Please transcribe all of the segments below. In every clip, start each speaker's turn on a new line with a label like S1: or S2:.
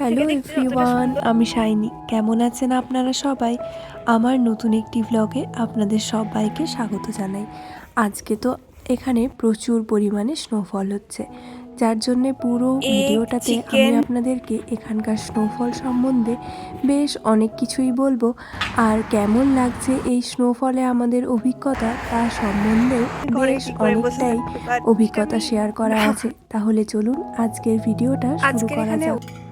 S1: Hello everyone আমি shiny. কেমন আছেন আপনারা সবাই? আমার নতুন একটি ব্লগে আপনাদের সবাইকে স্বাগত জানাই। আজকে তো এখানে প্রচুর পরিমাণে স্নোফল হচ্ছে। যার জন্য পুরো ভিডিওটাতে আমি আপনাদেরকে এখানকার স্নোফল সম্বন্ধে বেশ অনেক কিছুই বলব। আর কেমন লাগছে এই স্নোফলে আমাদের অভিজ্ঞতা তার সম্বন্ধে বেশ অনেকটাই অভিজ্ঞতা শেয়ার করা আছে। তাহলে চলুন আজকের ভিডিওটা শুরু করা যাক।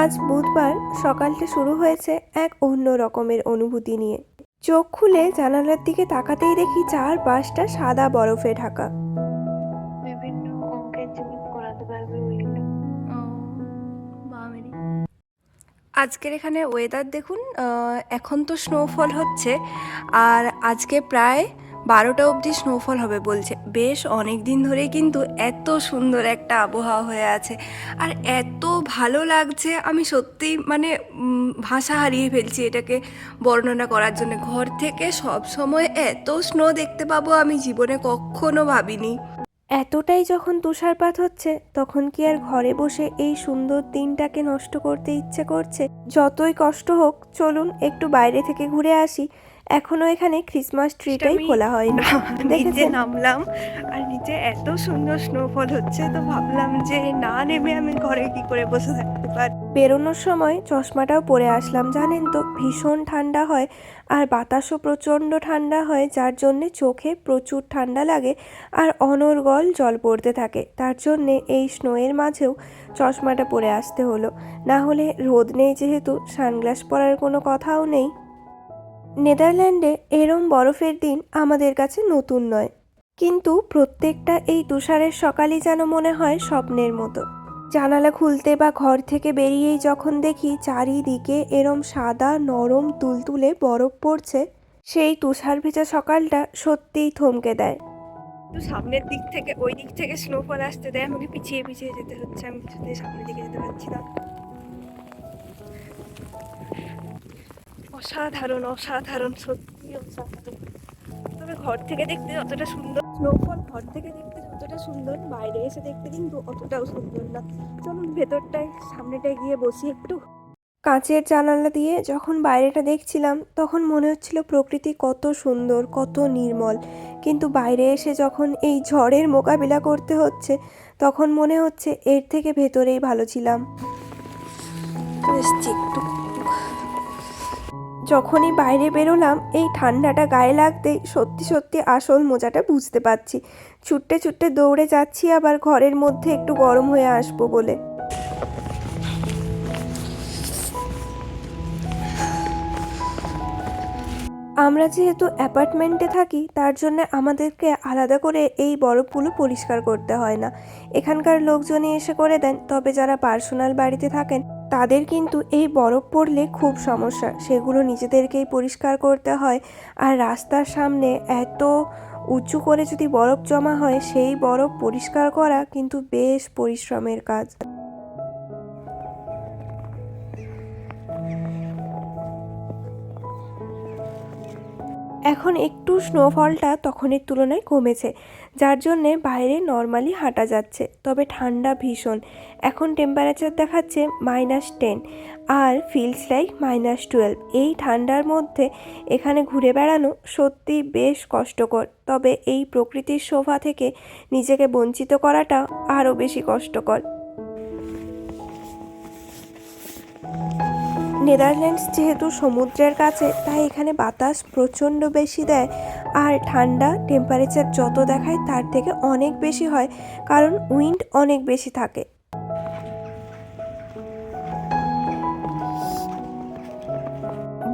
S2: আজ বুধবার সকালটা শুরু হয়েছে এক অন্য রকমের অনুভূতি নিয়ে। চোখ খুলে জানালার দিকে তাকাতেই দেখি চার পাঁচটা সাদা বরফে ঢাকা।
S3: বিভিন্ন অঙ্কের ছবি করাতে পারবে
S2: আজকের এখানে ওয়েদার দেখুন এখন তো স্নোফল হচ্ছে আর আজকে প্রায় বারোটা অবধি স্নোফল হবে বলছে। বেশ অনেক দিন ধরেই কিন্তু এত সুন্দর একটা আবহাওয়া হয়ে আছে। আর এত ভালো লাগছে, আমি সত্যি মানে ভাষা হারিয়ে ফেলছি এটাকে বর্ণনা করার জন্য। ঘর থেকে সব সময় এত স্নো দেখতে পাবো আমি জীবনে কখনো ভাবিনি। এতটাই যখন তুষারপাত হচ্ছে, তখন কি আর ঘরে বসে এই সুন্দর দিনটাকে নষ্ট করতে ইচ্ছে করছে? যতই কষ্ট হোক, চলুন একটু বাইরে থেকে ঘুরে আসি। এখনও এখানে ক্রিসমাস ট্রিটাই খোলা হয়নি।
S4: নিচে? নামলাম আর নিচে এত সুন্দর স্নোফল হচ্ছে তো ভাবলাম যে না নেমে আমি ঘরে কি করে বসে থাকতে পারি।
S2: বেরোনোর সময় চশমাটাও পরে আসলাম জানেন তো? ভীষণ ঠান্ডা হয় আর বাতাসও প্রচণ্ড ঠান্ডা হয় যার জন্যে চোখে প্রচুর ঠান্ডা লাগে আর অনর্গল জল পড়তে থাকে। তার জন্যে এই স্নোয়ের মাঝেও চশমাটা পরে আসতে হলো। না হলে রোদ নেই যেহেতু সানগ্লাস পরার কোনো কথাও নেই। নেদারল্যান্ডে এরম বরফের দিন আমাদের কাছে নতুন নয়। কিন্তু প্রত্যেকটা এই তুষারের সকালই যেন মনে হয় স্বপ্নের মতো। জানালা খুলতে বা ঘর থেকে বেরিয়েই যখন দেখি চারিদিকে এরম সাদা, নরম, তুলতুলে বরফ পড়ছে, সেই তুষার ভেজা সকালটা সত্যিই থমকে দেয়।
S4: তো সামনের দিক থেকে, ওই দিক থেকে স্নোফল আসতে দেয়, আমাকে পিছিয়ে পিছিয়ে যেতে হচ্ছে। আমি সামনের দিকে যেতে পারছি না। অসাধারণ অসাধারণ সত্যি অসাধারণ। তবে ঘর থেকে দেখতে যতটা সুন্দর স্নোফল ঘর থেকে দেখতে যতটা সুন্দর বাইরে এসে দেখতে কিন্তু অতটাও সুন্দর না। চলুন ভেতরটায় সামনেটায় গিয়ে বসি একটু।
S2: কাঁচের জানালা দিয়ে যখন বাইরেটা দেখছিলাম তখন মনে হচ্ছিল প্রকৃতি কত সুন্দর কত নির্মল। কিন্তু বাইরে এসে যখন এই ঝড়ের মোকাবিলা করতে হচ্ছে তখন মনে হচ্ছে এর থেকে ভেতরেই ভালো ছিলাম।
S4: একটু
S2: যখনই বাইরে বেরোলাম, এই ঠান্ডাটা গায়ে লাগতেই সত্যি সত্যি আসল মজাটা বুঝতে পারছি। ছুটতে ছুটতে দৌড়ে যাচ্ছি, আবার ঘরের মধ্যে একটু গরম হয়ে আসব বলে। আমরা যেহেতু অ্যাপার্টমেন্টে থাকি, তার জন্য আমাদেরকে আলাদা করে এই বরফগুলো পরিষ্কার করতে হয় না। এখানকার লোকজনই এসে করে দেন, তবে যারা পার্সোনাল বাড়িতে থাকেন তাদের কিন্তু এই বরফ পড়লে খুব সমস্যা। সেগুলো নিজেদেরকেই পরিষ্কার করতে হয়। আর রাস্তার সামনে এত উঁচু করে যদি বরফ জমা হয়, সেই বরফ পরিষ্কার করা কিন্তু বেশ পরিশ্রমের কাজ। এখন একটু স্নোফলটা তখনের তুলনায় কমেছে, যার জন্যে বাইরে নর্মালি হাঁটা যাচ্ছে, তবে ঠান্ডা ভীষণ। এখন টেম্পারেচার দেখাচ্ছে মাইনাস টেন আর ফিলস লাইক মাইনাস টুয়েলভ এই ঠান্ডার মধ্যে এখানে ঘুরে বেড়ানো সত্যি বেশ কষ্টকর, তবে এই প্রকৃতির শোভা থেকে নিজেকে বঞ্চিত করাটা আরও বেশি কষ্টকর। নেদারল্যান্ডস যেহেতু সমুদ্রের কাছে, তাই এখানে বাতাস প্রচণ্ড বেশি দেয়। আর ঠান্ডা টেম্পারেচার যত দেখায়, তার থেকে অনেক বেশি হয়, কারণ উইন্ড অনেক বেশি থাকে।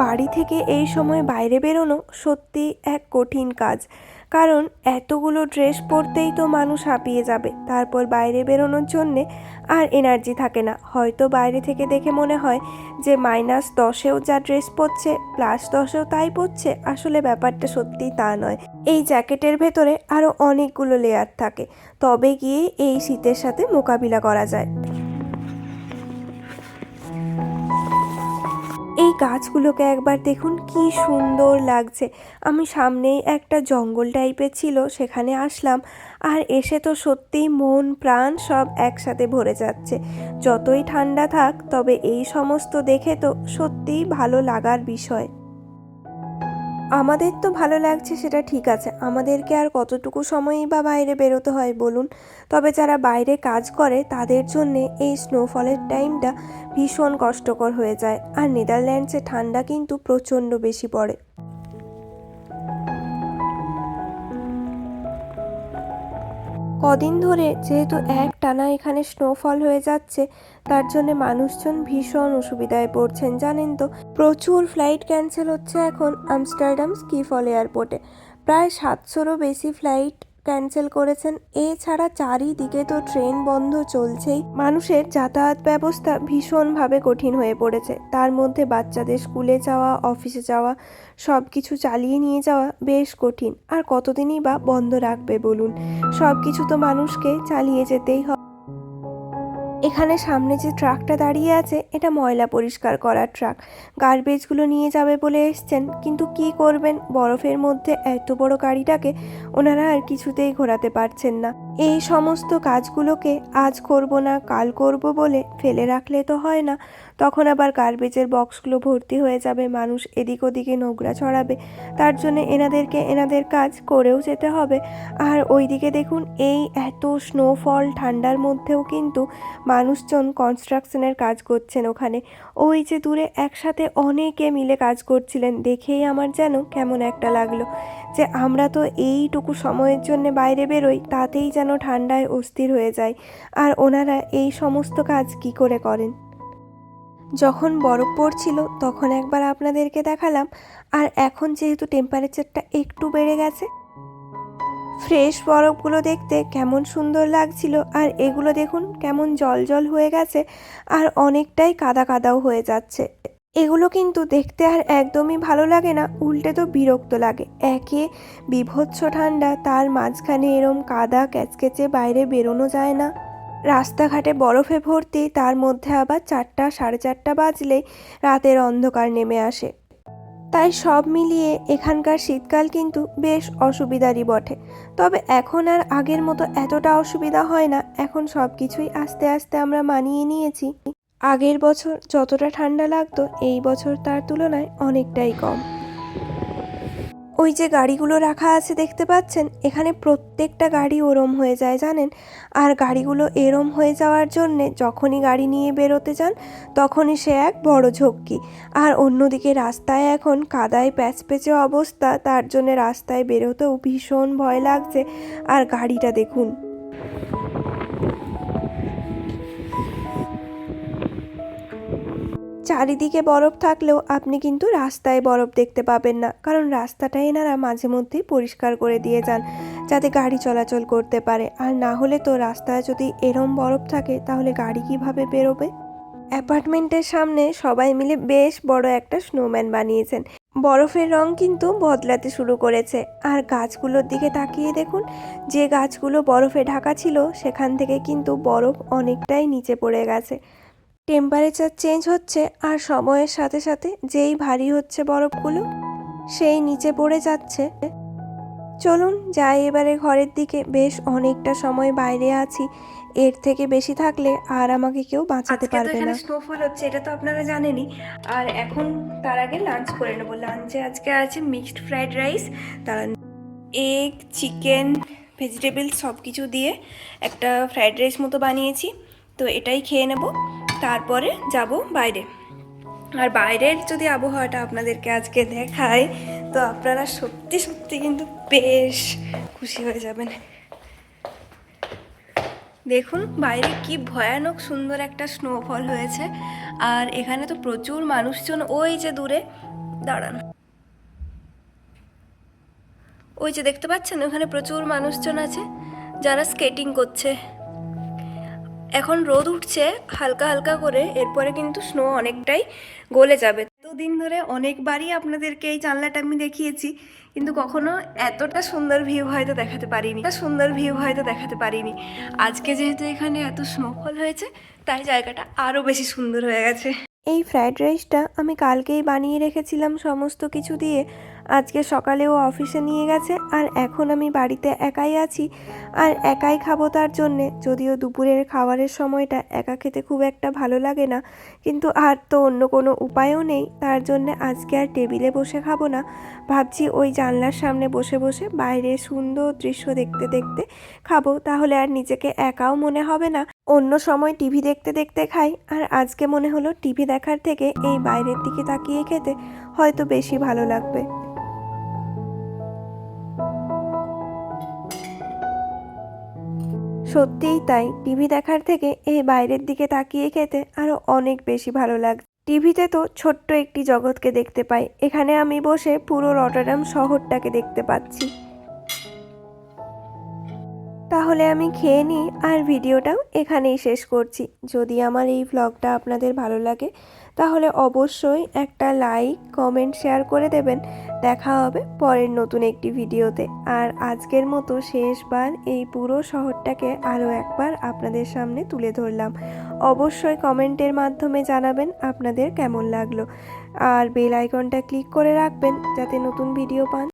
S2: বাড়ি থেকে এই সময় বাইরে বেরোনো সত্যি এক কঠিন কাজ। কারণ এতগুলো ড্রেস পরতেই তো মানুষ হাঁপিয়ে যাবে। তারপর বাইরে বেরোনোর জন্যে আর এনার্জি থাকে না। হয়তো বাইরে থেকে দেখে মনে হয় যে মাইনাস দশেও যা ড্রেস পরছে, প্লাস দশেও তাই পরছে, আসলে ব্যাপারটা সত্যিই তা নয়। এই জ্যাকেটের ভেতরে আরও অনেকগুলো লেয়ার থাকে। তবে গিয়ে এই শীতের সাথে মোকাবিলা করা যায়। এই গাছগুলোকে একবার দেখুন, কি সুন্দর লাগছে। আমি সামনেই একটা জঙ্গল টাইপের ছিল, সেখানে আসলাম, আর এসে তো সত্যিই মন, প্রাণ সব একসাথে ভরে যাচ্ছে। যতই ঠান্ডা থাক, তবে এই সমস্ত দেখে তো সত্যিই ভালো লাগার বিষয়। আমাদের তো ভালো লাগছে, সেটা ঠিক আছে। আমাদেরকে আর কতটুকু সময়ই বা বাইরে বেরোতে হয় বলুন? তবে যারা বাইরে কাজ করে, তাদের জন্যে এই স্নোফলের টাইমটা ভীষণ কষ্টকর হয়ে যায়। আর নেদারল্যান্ডসে ঠান্ডা কিন্তু প্রচণ্ড বেশি পড়ে। কদিন ধরে যেহেতু এক টানা এখানে স্নোফল হয়ে যাচ্ছে তার জন্য মানুষজন ভীষণ অসুবিধায় পড়ছেন, জানেন তো। প্রচুর ফ্লাইট ক্যান্সেল হচ্ছে এখন আমস্টারডাম স্কিফল এয়ারপোর্টে প্রায় সাতশোরও বেশি ফ্লাইট ক্যান্সেল করেছেন। এছাড়া চারিদিকে তো ট্রেন বন্ধ চলছেই। মানুষের যাতায়াত ব্যবস্থা ভীষণভাবে কঠিন হয়ে পড়েছে। তার মধ্যে বাচ্চাদের স্কুলে যাওয়া অফিসে যাওয়া সব কিছু চালিয়ে নিয়ে যাওয়া বেশ কঠিন। আর কতদিনই বা বন্ধ রাখবে বলুন? সব কিছু তো মানুষকে চালিয়ে যেতেই হবে এখানে সামনে যে ট্রাকটা দাঁড়িয়ে আছে, এটা ময়লা পরিষ্কার করার ট্রাক। গার্বেজগুলো নিয়ে যাবে বলে এসছেন, কিন্তু কি করবেন? বরফের মধ্যে এত বড় গাড়িটাকে ওনারা আর কিছুতেই ঘোরাতে পারছেন না। এই সমস্ত কাজগুলোকে আজ করব না, কাল করব বলে ফেলে রাখলে তো হয় না। তখন আবার গার্বেজের বক্সগুলো ভর্তি হয়ে যাবে, মানুষ এদিক ওদিকে নোংরা ছড়াবে। তার জন্য এনাদেরকে এনাদের কাজ করেও যেতে হবে। আর ওইদিকে দেখুন, এই এত স্নোফল ঠান্ডার মধ্যেও কিন্তু মানুষজন কনস্ট্রাকশনের কাজ করছেন ওখানে। ওই যে দূরে একসাথে অনেকে মিলে কাজ করছিলেন, দেখেই আমার যেন কেমন একটা লাগল। যে আমরা তো এইটুকু সময়ের জন্য বাইরে বেরোই, তাতেই যেন ঠান্ডায় অস্থির হয়ে যায়। আর ওনারা এই সমস্ত কাজ কি করে করেন? যখন বরফ পড়ছিল, তখন একবার আপনাদেরকে দেখালাম। আর এখন যেহেতু টেম্পারেচারটা একটু বেড়ে গেছে ফ্রেশ বরফগুলো দেখতে কেমন সুন্দর লাগছিল। আর এগুলো দেখুন, কেমন জল জল হয়ে গেছে। আর অনেকটাই কাদা কাদাও হয়ে যাচ্ছে। এগুলো কিন্তু দেখতে আর একদমই ভালো লাগে না, উল্টে তো বিরক্ত লাগে। একে বিভৎস ঠান্ডা, তার মাঝখানে এরম কাদা ক্যাচকেচে বাইরে বেরোনো যায় না। রাস্তাঘাটে বরফে ভর্তি, তার মধ্যে আবার চারটা সাড়ে চারটা বাজলে রাতের অন্ধকার নেমে আসে। তাই সব মিলিয়ে এখানকার শীতকাল কিন্তু বেশ অসুবিধারই বটে। তবে এখন আর আগের মতো এতটা অসুবিধা হয় না, এখন সব কিছুই আস্তে আস্তে আমরা মানিয়ে নিয়েছি। আগের বছর যতটা ঠান্ডা লাগতো, এই বছর তার তুলনায় অনেকটাই কম। ওই যে গাড়িগুলো রাখা আছে দেখতে পাচ্ছেন, এখানে প্রত্যেকটা গাড়ি ওরম হয়ে যায়, জানেন? আর গাড়িগুলো এরম হয়ে যাওয়ার জন্যে যখনই গাড়ি নিয়ে বেরোতে যান, তখনই সে এক বড় ঝক্কি। আর অন্যদিকে রাস্তায় এখন কাদায় প্যাচপেচে অবস্থা, তার জন্য রাস্তায় বেরোতেও ভীষণ ভয় লাগছে। আর গাড়িটা দেখুন। চারিদিকে বরফ থাকলেও আপনি কিন্তু রাস্তায় বরফ দেখতে পাবেন না। কারণ রাস্তাটা এনারা মাঝে মধ্যেই পরিষ্কার করে দিয়ে যান, যাতে গাড়ি চলাচল করতে পারে। আর না হলে তো রাস্তায় যদি এরম বরফ থাকে, তাহলে গাড়ি কীভাবে বেরোবে? অ্যাপার্টমেন্টের সামনে সবাই মিলে বেশ বড় একটা স্নোম্যান বানিয়েছেন। বরফের রং কিন্তু বদলাতে শুরু করেছে। আর গাছগুলোর দিকে তাকিয়ে দেখুন, যে গাছগুলো বরফে ঢাকা ছিল, সেখান থেকে কিন্তু বরফ অনেকটাই নিচে পড়ে গেছে। টেম্পারেচার চেঞ্জ হচ্ছে আর সময়ের সাথে সাথে যেই ভারী হচ্ছে বরফগুলো সেই নিচে পড়ে যাচ্ছে। চলুন যাই এবারে ঘরের দিকে। বেশ অনেকটা সময় বাইরে আছি। এর থেকে বেশি থাকলে আর আমাকে কেউ বাঁচাতে পারবে না।
S4: স্নোফল হচ্ছে এটা তো আপনারা জানেনই। আর এখন তার আগে লাঞ্চ করে নেব। লাঞ্চে আজকে আছে মিক্সড ফ্রাইড রাইস তার এগ চিকেন ভেজিটেবল সব কিছু দিয়ে একটা ফ্রাইড রাইস মতো বানিয়েছি। তো এটাই খেয়ে নেব। তারপরে যাব বাইরে। আর বাইরের যদি আবহাওয়াটা আপনাদেরকে আজকে দেখায় তো আপনারা সত্যি সত্যি কিন্তু বেশ খুশি হয়ে যাবেন। দেখুন, বাইরে কি ভয়ানক সুন্দর একটা স্নোফল হয়েছে। আর এখানে তো প্রচুর মানুষজন ওই যে দূরে দাঁড়ান। ওই যে দেখতে পাচ্ছেন, ওখানে প্রচুর মানুষজন আছে যারা স্কেটিং করছে। এখন রোদ উঠছে, হালকা হালকা করে, এরপরে কিন্তু স্নো অনেকটাই গলে যাবে। দুদিন ধরে অনেকবারই আপনাদেরকে এই জানলাটা আমি দেখিয়েছি, কিন্তু কখনো এতটা সুন্দর ভিউ হয়তো দেখাতে পারিনি সুন্দর ভিউ হয়তো দেখাতে পারিনি। আজকে যেহেতু এখানে এত স্নোফল হয়েছে, তাই জায়গাটা আরও বেশি সুন্দর হয়ে গেছে।
S2: এই ফ্রাইড রাইসটা আমি কালকেই বানিয়ে রেখেছিলাম সমস্ত কিছু দিয়ে আজকে সকালেও অফিসে নিয়ে গেছে আর এখন আমি বাড়িতে একাই আছি আর একাই খাব তার জন্যে। যদিও দুপুরের খাবারের সময়টা একা খেতে খুব একটা ভালো লাগে না, কিন্তু আর তো অন্য কোনো উপায়ও নেই, তার জন্যে আজকে আর টেবিলে বসে খাব না। ভাবছি ওই জানলার সামনে বসে বসে বাইরে সুন্দর দৃশ্য দেখতে দেখতে খাব, তাহলে আর নিজেকে একাও মনে হবে না। অন্য সময় টিভি দেখতে দেখতে খাই, আর আজকে মনে হলো টিভি দেখার থেকে এই বাইরের দিকে তাকিয়ে খেতে হয়তো বেশি ভালো লাগবে। সত্যিই তাই। টিভি দেখার থেকে এই বাইরের দিকে তাকিয়ে খেতে আরও অনেক বেশি ভালো লাগে টিভিতে তো ছোট্ট একটি জগৎকে দেখতে পাই। এখানে আমি বসে পুরো রটারাম শহরটাকে দেখতে পাচ্ছি। তাহলে আমি খেয়ে নিই আর ভিডিওটাও এখানেই শেষ করছি। যদি আমার এই ভ্লগটা আপনাদের ভালো লাগে, তাহলে অবশ্যই একটা লাইক কমেন্ট শেয়ার করে দেবেন। দেখা হবে পরের নতুন একটি ভিডিওতে। আর আজকের মতো শেষবার এই পুরো শহরটাকে আরও একবার আপনাদের সামনে তুলে ধরলাম। অবশ্যই কমেন্টের মাধ্যমে জানাবেন আপনাদের কেমন লাগল। আর বেল আইকনটা ক্লিক করে রাখবেন যাতে নতুন ভিডিও পান।